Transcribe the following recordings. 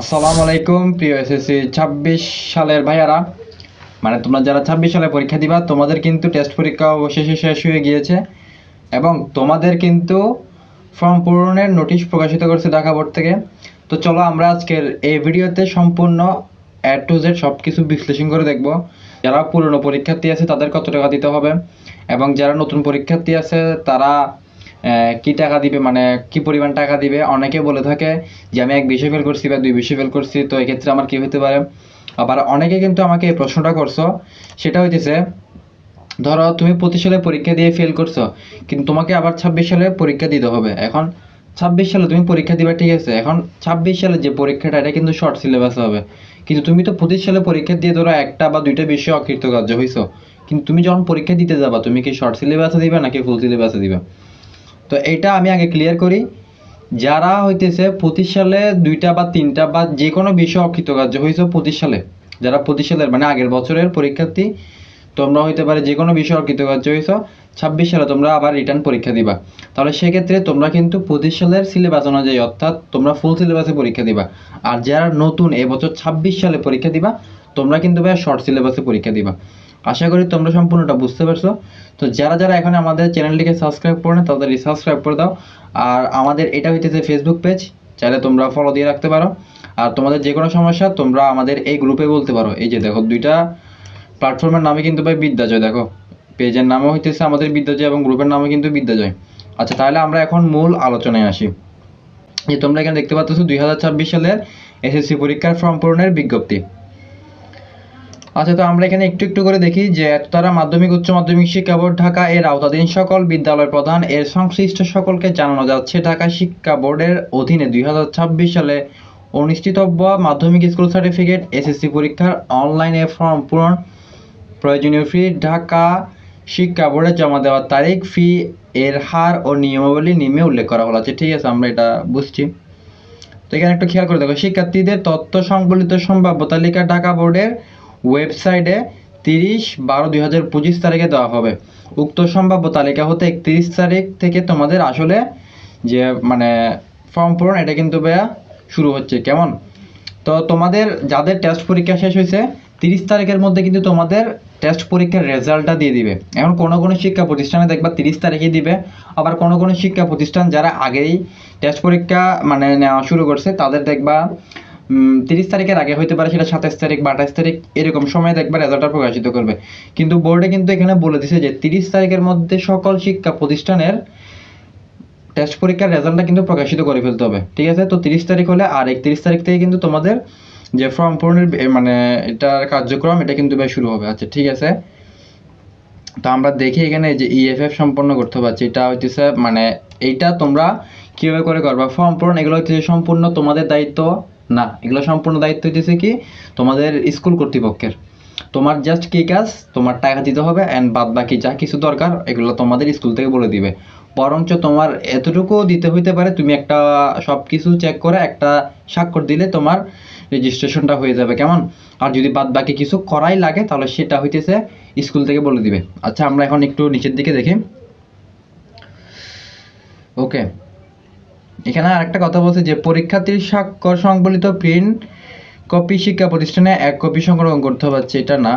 আসসালামু আলাইকুম প্রিয় এসএসসি ছাব্বিশ সালের ভাইয়ারা। মানে তোমরা যারা ছাব্বিশ সালে পরীক্ষা দিবা, তোমাদের কিন্তু টেস্ট পরীক্ষা অবশেষে শেষ হয়ে গিয়েছে। এবং তোমাদের কিন্তু ফর্ম পূরণের নোটিশ প্রকাশিত করছে ঢাকা বোর্ড থেকে। তো চলো আমরা আজকের এই ভিডিওতে সম্পূর্ণ অ্যাড টু জেড সব কিছু বিশ্লেষণ করে দেখব। যারা পুরনো পরীক্ষার্থী আছে, তাদের কত টাকা দিতে হবে? এবং যারা নতুন পরীক্ষার্থী আছে, তারা কি টাকা দিবে মানে কি পরিমাণ টাকা দিবে? অনেকে বলে থাকে যে, আমি এক বিষয় ফেল করছি বা দুই বিষয় ফেল করছি, তো এক্ষেত্রে আমার কি হতে পারে? আবার অনেকে কিন্তু আমাকে এই প্রশ্নটা করছ, সেটা হইতেছে, ধরো তুমি পঁচিশ সালে পরীক্ষা দিয়ে ফেল করছ, কিন্তু তোমাকে আবার ছাব্বিশ সালে পরীক্ষা দিতে হবে। এখন ছাব্বিশ সালে তুমি পরীক্ষা দিবা, ঠিক আছে। এখন ছাব্বিশ সালে যে পরীক্ষাটা, এটা কিন্তু শর্ট সিলেবাস হবে। কিন্তু তুমি তো পঁচিশ সালে পরীক্ষা দিয়ে ধরো একটা বা দুইটা বিষয় অকৃতকার্য হইছো। কিন্তু তুমি যখন পরীক্ষা দিতে যাবা, তুমি কি শর্ট সিলেবাসে দিবে নাকি ফুল সিলেবাসে দিবে? তো এইটা আমি আগে ক্লিয়ার করি। যারা হইতেছে পঁচিশ সালে দুইটা বা তিনটা বা যে কোনো বিষয় অকৃতকার্য হয়েছে পঁচিশ সালে, যারা পঁচিশ সালের মানে আগের বছরের পরীক্ষার্থী তোমরা হইতে পারে যে কোনো বিষয় অকৃতকার্য হয়েছ ছাব্বিশ সালে তোমরা আবার রিটার্ন পরীক্ষা দিবা। তাহলে সেক্ষেত্রে তোমরা কিন্তু পঁচিশ সালের সিলেবাস অনুযায়ী, অর্থাৎ তোমরা ফুল সিলেবাসে পরীক্ষা দিবা। আর যারা নতুন এবছর ছাব্বিশ সালে পরীক্ষা দিবা, তোমরা কিন্তু ভাই শর্ট সিলেবাসে পরীক্ষা দিবা। আশা করি তোমরা সম্পূর্ণটা বুঝতে পারছ। তো যারা যারা এখন আমাদের চ্যানেলটিকে সাবস্ক্রাইব করে না, তাদের সাবস্ক্রাইব করে দাও। আর আমাদের এটা হইতেছে ফেসবুক পেজ চাইলে তোমরা ফলো দিয়ে রাখতে পারো। আর তোমাদের যে কোনো সমস্যা, তোমরা আমাদের এই গ্রুপে বলতে পারো। এই যে দেখো, দুইটা প্ল্যাটফর্মের নামে কিন্তু ভাই বিদ্যাজয়, দেখো। পেজের নামও হইতেছে আমাদের বিদ্যাজয় এবং গ্রুপের নামও কিন্তু বিদ্যাজয়। আচ্ছা তাহলে আমরা এখন মূল আলোচনায় আসি। যে তোমরা এখানে দেখতে পাচ্ছ দুই হাজার ছাব্বিশ সালের এসএসসি পরীক্ষার ফর্ম পূরণের বিজ্ঞপ্তি। আচ্ছা তো আমরা এখানে একটু একটু করে দেখি যে তারা মাধ্যমিক, উচ্চ মাধ্যমিক শিক্ষা বোর্ড, ঢাকা এর আওতাধীন সকল বিদ্যালয় প্রধান এর সংশ্লিষ্ট সকলকে জানানো যাচ্ছে। ঢাকা শিক্ষা বোর্ডের অধীনে দুই হাজার ছাব্বিশ সালে অনুষ্ঠিতব্য মাধ্যমিক স্কুল সার্টিফিকেট, এসএসসি পরীক্ষার অনলাইনে ফর্ম পূরণ। প্রয়োজনীয় ফি, ঢাকা শিক্ষা বোর্ডে জমা দেওয়ার তারিখ, ফি এর হার ও নিয়মাবলী নিম্নে উল্লেখ করা হলো। আছে ঠিক আছে, আমরা এটা বুঝছি। তো এখানে একটু খেয়াল করে দেখো, শিক্ষার্থীদের তথ্য সংবলিত সম্ভাব্য তালিকা ঢাকা বোর্ডের ওয়েবসাইটে তিরিশ বারো দুই হাজার পঁচিশ তারিখে দেওয়া হবে। উক্ত সম্ভাব্য তালিকা হতে একত্রিশ তারিখ থেকে তোমাদের আসলে যে মানে ফর্ম পূরণ, এটা কিন্তু শুরু হচ্ছে। কেমন? তো তোমাদের যাদের টেস্ট পরীক্ষা শেষ হয়েছে, তিরিশ তারিখের মধ্যে কিন্তু তোমাদের টেস্ট পরীক্ষার রেজাল্টটা দিয়ে দিবে। এখন কোনো কোনো শিক্ষা প্রতিষ্ঠানে দেখবা তিরিশ তারিখে দিবে। আবার কোনো কোনো শিক্ষা প্রতিষ্ঠান যারা আগেই টেস্ট পরীক্ষা মানে নেওয়া শুরু করছে, তাদের দেখবা তিরিশ তারিখের আগে হইতে পারে, সেটা সাতাশ তারিখ বা আঠাশ তারিখ, এরকম সময় দেখবা রেজাল্টটা প্রকাশিত করবে। কিন্তু বোর্ডে কিন্তু এখানে বলে দিছে যে তিরিশ তারিখের মধ্যে সকল শিক্ষা প্রতিষ্ঠানের টেস্ট পরীক্ষার রেজাল্টটা কিন্তু প্রকাশিত করে ফেলতে হবে, ঠিক আছে? তো তিরিশ তারিখ হলে আর একত্রিশ তারিখ থেকে কিন্তু তোমাদের যে ফর্ম পূরণের মানে এটার কার্যক্রম, এটা কিন্তু বেশ শুরু হবে। আচ্ছা ঠিক আছে? তো আমরা দেখি এখানে যে ইএফএফ সম্পন্ন করতে পারছি, এটা হইতেছে মানে এইটা তোমরা কীভাবে করে করবা? ফর্ম পূরণ, এগুলো হচ্ছে সম্পূর্ণ তোমাদের দায়িত্ব। না, এগুলো সম্পূর্ণ দায়িত্ব হইতেছে কি? তোমাদের স্কুল কর্তৃপক্ষের। তোমার জাস্ট কি কাজ? তোমার টাকা দিতে হবে অ্যান্ড বাদ বাকি যা কিছু দরকার, এগুলো তোমাদের স্কুল থেকে বলে দিবে। বরঞ্চ তোমার এতটুকু দিতে হইতে পারে, তুমি একটা সব কিছু চেক করে একটা স্বাক্ষর দিলে তোমার রেজিস্ট্রেশনটা হয়ে যাবে, কেমন? আর যদি বাদ বাকি কিছু করাই লাগে, তাহলে সেটা হইতেছে স্কুল থেকে বলে দিবে। আচ্ছা আমরা এখন একটু নিচের দিকে দেখি। ওকে এখানে আরেকটা কথা বলছে যে পরীক্ষার্থীর স্বাক্ষর সংবলিত প্রিন্ট কপি শিক্ষা প্রতিষ্ঠানে এক কপি সংগ্রহ করতে আচ্ছা, এটা না।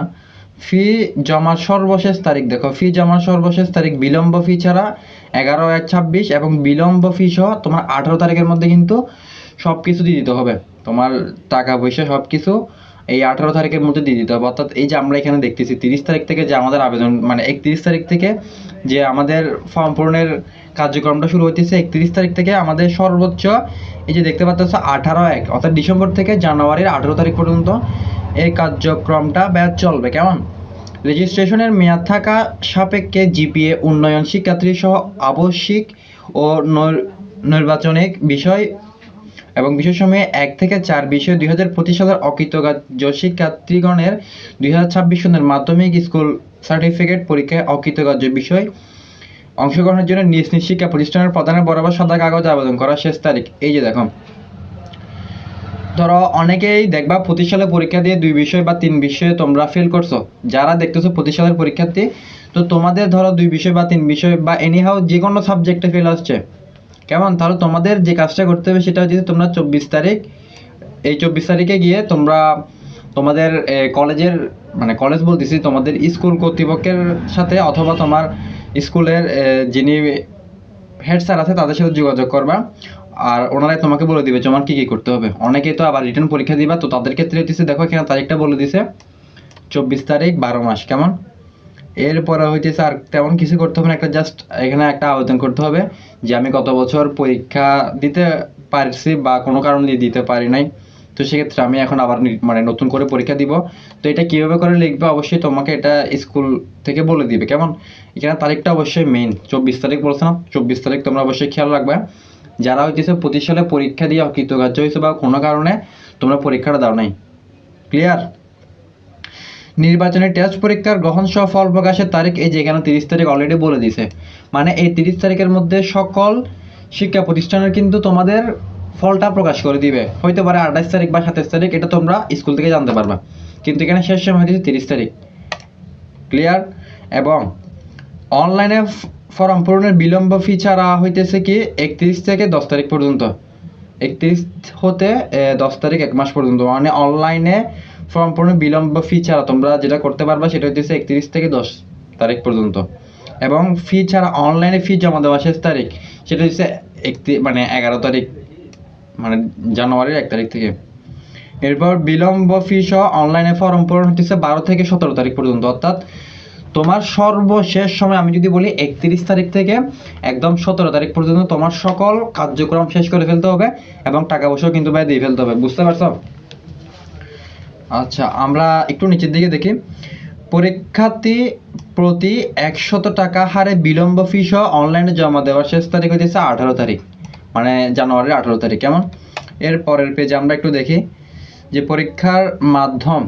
ফি জমার সর্বশেষ তারিখ দেখো ফি জমার সর্বশেষ তারিখ বিলম্ব ফি ছাড়া এগারো এক ছাব্বিশ এবং বিলম্ব ফি সহ তোমার আঠারো তারিখের মধ্যে কিন্তু সব কিছু দিয়ে দিতে হবে। তোমার টাকা পয়সা সব কিছু এই আঠারো তারিখের মধ্যে দিয়ে দিতে হবে। অর্থাৎ এই যে আমরা এখানে দেখতেছি, তিরিশ তারিখ থেকে যে আমাদের আবেদন মানে একত্রিশ তারিখ থেকে যে আমাদের ফর্ম পূরণের কার্যক্রমটা শুরু হইতেছে, একত্রিশ তারিখ থেকে আমাদের সর্বোচ্চ এই যে দেখতে পাচ্ছ আঠারো এক, অর্থাৎ ডিসেম্বর থেকে জানুয়ারির আঠারো তারিখ পর্যন্ত এই কার্যক্রমটা ব্যাচ চলবে। কেমন? রেজিস্ট্রেশনের মেয়াদ থাকা সাপেক্ষে জিপিএ, উন্নয়ন শিক্ষার্থী সহ আবশ্যিক ও নৈর্বাচনিক বিষয় এবং বিষয়সমূহে এক থেকে চার বিষয়ে দুই হাজার পঁচিশ সালের অকৃতকার্য শিক্ষার্থীগণের দুই হাজার ছাব্বিশ সনের মাধ্যমিক স্কুল সার্টিফিকেট পরীক্ষায় অকৃতকার্য বিষয় অংশগ্রহণের জন্য নিজ নিজ শিক্ষা প্রতিষ্ঠানের প্রধানের বরাবর সাদা কাগজ আবেদন করার শেষ তারিখ। এই যে দেখো। ধরো, অনেকেই দেখবা পঁচিশ সালে পরীক্ষা দিয়ে দুই বিষয় বা তিন বিষয়ে তোমরা ফেল করছ। যারা দেখতেছো পঁচিশ সালের পরীক্ষার্থী, তো তোমাদের ধরো দুই বিষয় বা তিন বিষয় বা এনিহাও যে কোনো সাবজেক্টে ফেল আসছে। কেমন? তাহলে তোমাদের যে কাজটা করতে হবে সেটা হচ্ছে তোমরা চব্বিশ তারিখ, এই চব্বিশ তারিখে গিয়ে তোমরা তোমাদের কলেজের মানে কলেজ বলতেছি তোমাদের স্কুল কর্তৃপক্ষের সাথে অথবা তোমার স্কুলের যিনি হেড স্যার আছে তাদের সাথে যোগাযোগ করবা। আর ওনারাই তোমাকে বলে দিবে তোমার কি কি করতে হবে। অনেকেই তো আবার রিটার্ন পরীক্ষা দিবা, তো তাদের ক্ষেত্রে হইতেছে দেখো এখানে তারিখটা বলে দিছে, চব্বিশ তারিখ বারো মাস, কেমন? এরপরে হইতেছে আর তেমন কিছু করতে হবে না, একটা জাস্ট এখানে একটা আবেদন করতে হবে যে আমি গত বছর পরীক্ষা দিতে পারছি বা কোনো কারণে দিতে পারি নাই। তো সেক্ষেত্রে আমি এখন আবার মানে নতুন করে পরীক্ষা দিব। তো এটা কীভাবে করে লিখবে? অবশ্যই তোমাকে এটা স্কুল থেকে বলে দিবে। কেমন? এখানে তারিখটা অবশ্যই মেইন চব্বিশ তারিখ বলছে না? চব্বিশ তারিখ তোমরা অবশ্যই খেয়াল রাখবে। যারা হইতেছে পঁচিশ সালে পরীক্ষা দিয়ে অকৃতকার্য হয়েছে বা কোনো কারণে তোমরা পরীক্ষাটা দাও নাই। ক্লিয়ার নির্বাচনী টেস্ট পরীক্ষার গ্রহণ সহ ফল প্রকাশের তারিখ এই যে এখানে তিরিশ তারিখ অলরেডি বলে দিছে মানে এই তিরিশ তারিখের মধ্যে সকল শিক্ষা প্রতিষ্ঠানের কিন্তু তোমাদের ফলটা প্রকাশ করে দিবে। হইতে পারে আঠাশ তারিখ বা সাতাশ তারিখ, এটা তোমরা স্কুল থেকে জানতে পারবা। কিন্তু এখানে শেষ সময় হচ্ছে তিরিশ তারিখ। ক্লিয়ার এবং অনলাইনে ফর্ম পূরণের বিলম্ব ফি ছাড়া হইতেছে কি একত্রিশ থেকে দশ তারিখ পর্যন্ত। একত্রিশ হতে দশ তারিখ এক মাস পর্যন্ত। মানে অনলাইনে ফর্ম পূরণের বিলম্ব ফি ছাড়া তোমরা যেটা করতে পারবা সেটা হচ্ছে একত্রিশ থেকে দশ তারিখ পর্যন্ত। এবং ফি ছাড়া অনলাইনে ফি জমা দেওয়া শেষ তারিখ, সেটা হচ্ছে একত্রিশ মানে এগারো তারিখ মানে জানুয়ারির এক তারিখ থেকে। এরপর বিলম্ব ফি সহ অনলাইনে ফর্ম পূরণ হচ্ছে বারো থেকে সতেরো তারিখ পর্যন্ত। অর্থাৎ তোমার সর্বশেষ সময়, আমি যদি বলি একত্রিশ তারিখ থেকে একদম সতেরো তারিখ পর্যন্ত তোমার সকল কার্যক্রম শেষ করে ফেলতে হবে এবং টাকা পয়সাও কিন্তু ব্যয় দিয়ে ফেলতে হবে। বুঝতে পারছ? আচ্ছা আমরা একটু নিচের দিকে দেখি। পরীক্ষার্থী প্রতি একশত টাকা হারে বিলম্ব ফি সহ অনলাইনে জমা দেওয়ার শেষ তারিখ হচ্ছে আঠারো তারিখ মানে জানুয়ারির আঠারো তারিখ, কেমন? এর পরের পেজে আমরা একটু দেখি যে পরীক্ষার মাধ্যম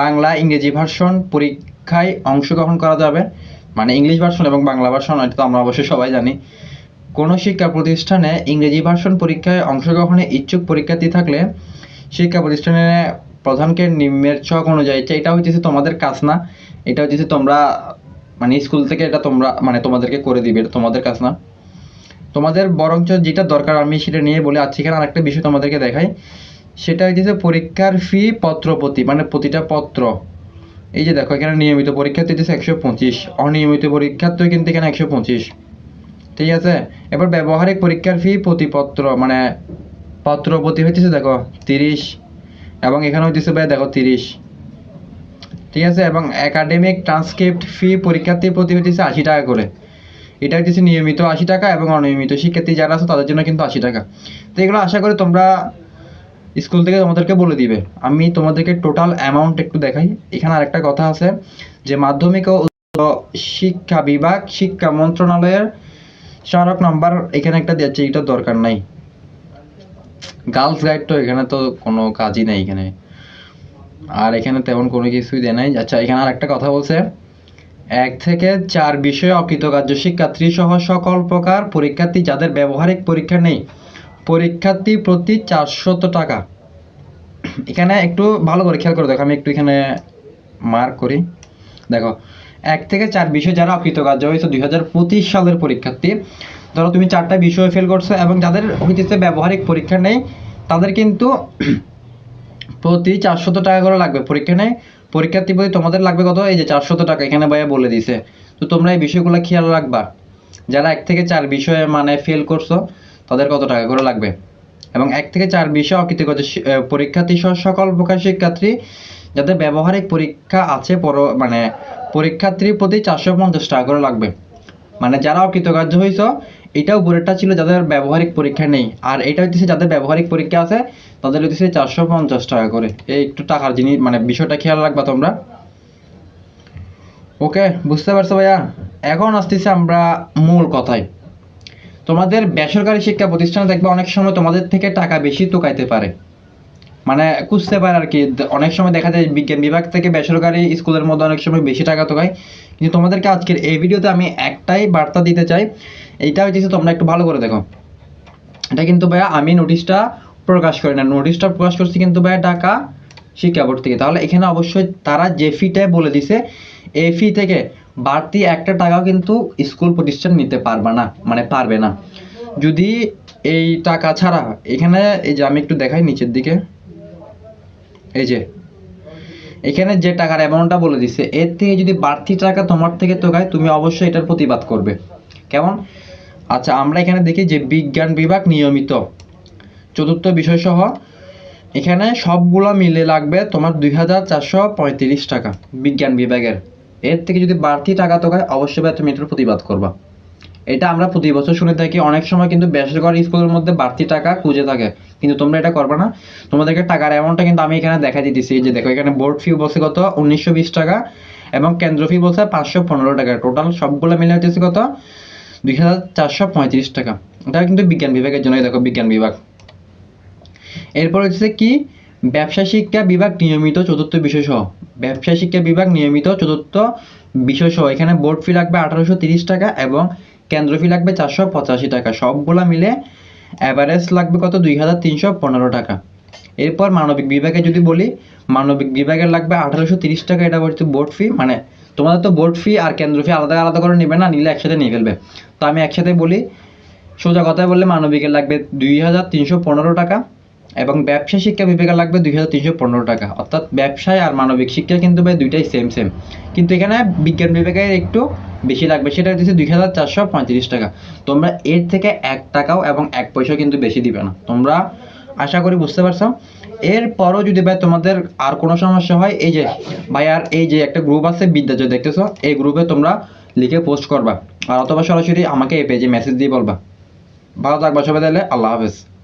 বাংলা ইংরেজি ভার্সন পরীক্ষায় অংশগ্রহণ করা যাবে মানে ইংলিশ ভার্সন এবং বাংলা ভার্সন এটা তো আমরা অবশ্যই সবাই জানি। কোনো শিক্ষা প্রতিষ্ঠানে ইংরেজি ভার্সন পরীক্ষায় অংশগ্রহণে ইচ্ছুক পরীক্ষার্থী থাকলে শিক্ষা প্রতিষ্ঠানের প্রধানকে নিম্নের ছক অনুযায়ী এটা- হচ্ছে তোমাদের কাজ না, এটা হচ্ছে তোমরা মানে স্কুল থেকে এটা তোমরা মানে তোমাদেরকে করে দিবে, এটা তোমাদের কাজ না। তোমাদের বরঞ্চ যেটা দরকার আমি সেটা নিয়ে বলে আজকে এখানে আরেকটা বিষয় তোমাদেরকে দেখাই। সেটা হচ্ছে পরীক্ষার ফি পত্র প্রতি মানে প্রতিটা পত্র। এই যে দেখো, এখানে নিয়মিত পরীক্ষার্থী হচ্ছে একশো পঁচিশ, অনিয়মিত পরীক্ষার্থী কিন্তু এখানে একশো পঁচিশ। ঠিক আছে? এবার ব্যবহারিক পরীক্ষার ফি প্রতি পত্র মানে পত্র প্রতি হইতেছে দেখো, তিরিশ এবং এখানে হইতেছে ভাই, দেখো, তিরিশ। ঠিক আছে? এবং একাডেমিক ট্রান্সক্রিপ্ট ফি পরীক্ষার্থী প্রতি হইতেছে আশি টাকা করে। এটা হচ্ছে নিয়মিত আশি টাকা এবং অনিয়মিত শিক্ষার্থী যারা আছে, তাদের জন্য কিন্তু আশি টাকা। তো এগুলো আশা করি তোমরা স্কুল থেকে তোমাদেরকে বলে দিবে। আমি তোমাদেরকে টোটাল অ্যামাউন্ট একটু দেখাই। এখানে আরেকটা কথা আছে যে মাধ্যমিক ও শিক্ষা বিভাগ শিক্ষা মন্ত্রণালয়ের স্মারক নাম্বার এখানে একটা দিয়েছে এটা দরকার নাই। গার্লস গাইড তো এখানে তো কোনো কাজই নেই এখানে। আর এখানে তেমন কোনো কিছুই দেয় নাই। আচ্ছা এখানে আর একটা কথা বলছে। এক থেকে চার বিষয়ে অকৃতকার্য শিক্ষার্থী সহ সকল প্রকার পরীক্ষার্থী যাদের ব্যবহারিক পরীক্ষা নেই, পরীক্ষার্থী প্রতি চারশত টাকা। এখানে একটু ভালো করে খেয়াল করে দেখো, আমি একটু এখানে মার্ক করি। দেখো, এক থেকে চার বিষয়ে যারা অকৃতকার্য হয়েছে, দুই হাজার পঁচিশ সালের পরীক্ষার্থী ধরো তুমি চারটা বিষয় ফেল করছ এবং যাদের হইতেছে ব্যবহারিক পরীক্ষা নেই তাদের কিন্তু প্রতি চারশত টাকা করে লাগবে পরীক্ষা নেই। পরীক্ষার্থী প্রতি তোমাদের লাগবে কত? এই যে চারশত টাকা এখানে ভাইয়া বলে দিছে তো তোমরা এই বিষয়গুলো খেয়াল রাখবা। যারা এক থেকে চার বিষয়ে মানে ফেল করছ তাদের কত টাকা করে লাগবে? এবং এক থেকে চার বিষয় আহ, পরীক্ষার্থী সহ সকল প্রকার শিক্ষার্থী যাদের ব্যবহারিক পরীক্ষা আছে পর মানে পরীক্ষার্থীর প্রতি চারশো পঞ্চাশ টাকা করে লাগবে। মানে যারা অকৃতকার্য হয়েছ এটা উপরেরটা ছিল যাদের ব্যবহারিক পরীক্ষা নেই। আর এটা হচ্ছে যাদের ব্যবহারিক পরীক্ষা আছে, তাদের হচ্ছে চারশো পঞ্চাশ টাকা করে। এই একটু টাকার জিনিস মানে বিষয়টা খেয়াল রাখবা তোমরা। ওকে, বুঝতে পারছ ভাইয়া? এখন আসতেছি আমরা মূল কথায়। তোমাদের বেসরকারি শিক্ষা প্রতিষ্ঠানে দেখবে অনেক সময় তোমাদের থেকে টাকা বেশি তোকাইতে পারে। মানে খুঁজতে পারে আর কি অনেক সময় দেখা যায় বিজ্ঞান বিভাগ থেকে বেসরকারি স্কুলের মধ্যে অনেক সময় বেশি টাকা তোকায় কিন্তু তোমাদেরকে আজকের এই ভিডিওতে আমি একটাই বার্তা দিতে চাই। এইটা হচ্ছে তোমরা একটু ভালো করে দেখো। এটা কিন্তু ভাইয়া আমি নোটিশটা প্রকাশ করি না। নোটিশটা প্রকাশ করছি কিন্তু ভাইয়া ঢাকা শিক্ষা বোর্ড থেকে। তাহলে এখানে অবশ্যই তারা যে ফিটা বলে দিছে, এই ফি থেকে বাড়তি একটা টাকাও কিন্তু স্কুল প্রতিষ্ঠান নিতে পারবে না মানে পারবে না। যদি এই টাকা ছাড়া এখানে এই যে আমি একটু দেখাই নিচের দিকে। এই যে, এখানে যে টাকার অ্যামাউন্টটা বলে দিচ্ছে এর থেকে যদি বাড়তি টাকা তোমার থেকে তোগায় তুমি অবশ্যই এটার প্রতিবাদ করবে। কেমন? আচ্ছা আমরা এখানে দেখি যে বিজ্ঞান বিভাগ নিয়মিত। চতুর্থ বিষয় সহ, এখানে সবগুলো মিলে লাগবে তোমার দুই হাজার চারশো পঁয়ত্রিশ টাকা বিজ্ঞান বিভাগের। এর থেকে যদি বাড়তি টাকা তোগায় অবশ্যই তুমি এটার প্রতিবাদ করবা। এটা আমরা প্রতি বছর শুনে থাকি, অনেক সময় কিন্তু বেসরকারি স্কুলের মধ্যে বাড়তি টাকা খুঁজে থাকে। কিন্তু তোমরা এটা করবে না। তোমাদেরকে টাকার অ্যামাউন্টটা কিন্তু আমি এখানে দেখা দিতেছি। যে দেখো, এখানে বোর্ড ফি বলছে কত? উনিশশো বিশ টাকা এবং কেন্দ্র ফি বলছে পাঁচশো পনেরো টাকা। টোটাল সবগুলো মিলে হচ্ছে কত? দুই হাজার চারশো পঁয়ত্রিশ টাকা। এটা কিন্তু বিজ্ঞান বিভাগের জন্যই দেখো, বিজ্ঞান বিভাগ। এরপর হচ্ছে কি? ব্যবসা শিক্ষা বিভাগ নিয়মিত চতুর্থ বিষয় সহ ব্যবসা শিক্ষা বিভাগ নিয়মিত চতুর্থ বিষয় সহ এখানে বোর্ড ফি লাগবে আঠারোশো তিরিশ টাকা এবং কেন্দ্র ফি লাগবে চারশো পঁচাশি টাকা। সবগুলা মিলে অ্যাভারেজ লাগবে কত? দুই হাজার তিনশো পনেরো টাকা। এরপর মানবিক বিভাগে যদি বলি, মানবিক বিভাগের লাগবে আঠারোশো তিরিশ টাকা। এটা হচ্ছে বোর্ড ফি মানে তোমাদের তো বোর্ড ফি আর কেন্দ্র ফি আলাদা আলাদা করে নেবে না, নিলে একসাথে নিয়ে ফেলবে। তো আমি একসাথে বলি, সোজা কথায় বললে মানবিকের লাগবে দুই হাজার তিনশো পনেরো টাকা এবং ব্যবসা শিক্ষা বিভাগে লাগবে দুই হাজার তিনশো পনেরো টাকা। অর্থাৎ ব্যবসায় আর মানবিক শিক্ষা কিন্তু ভাই দুইটাই সেম সেম কিন্তু এখানে বিজ্ঞান বিভাগে একটু বেশি লাগবে, সেটা হচ্ছে দুই হাজার চারশো পঁয়ত্রিশ টাকা। তোমরা এর থেকে এক টাকাও এবং এক পয়সাও কিন্তু বেশি দিবে না। তোমরা আশা করি বুঝতে পারছ? এরপরও যদি ভাই তোমাদের আর কোনো সমস্যা হয়, এই যে ভাই আর এই যে একটা গ্রুপ আছে বিদ্যা বিদ্যাজয়, দেখতেছো? এই গ্রুপে তোমরা লিখে পোস্ট করবা। আর অথবা সরাসরি আমাকে এই পেজে মেসেজ দিয়ে বলবা। ভালো থাকবা সবাই তাহলে, আল্লাহ হাফেজ।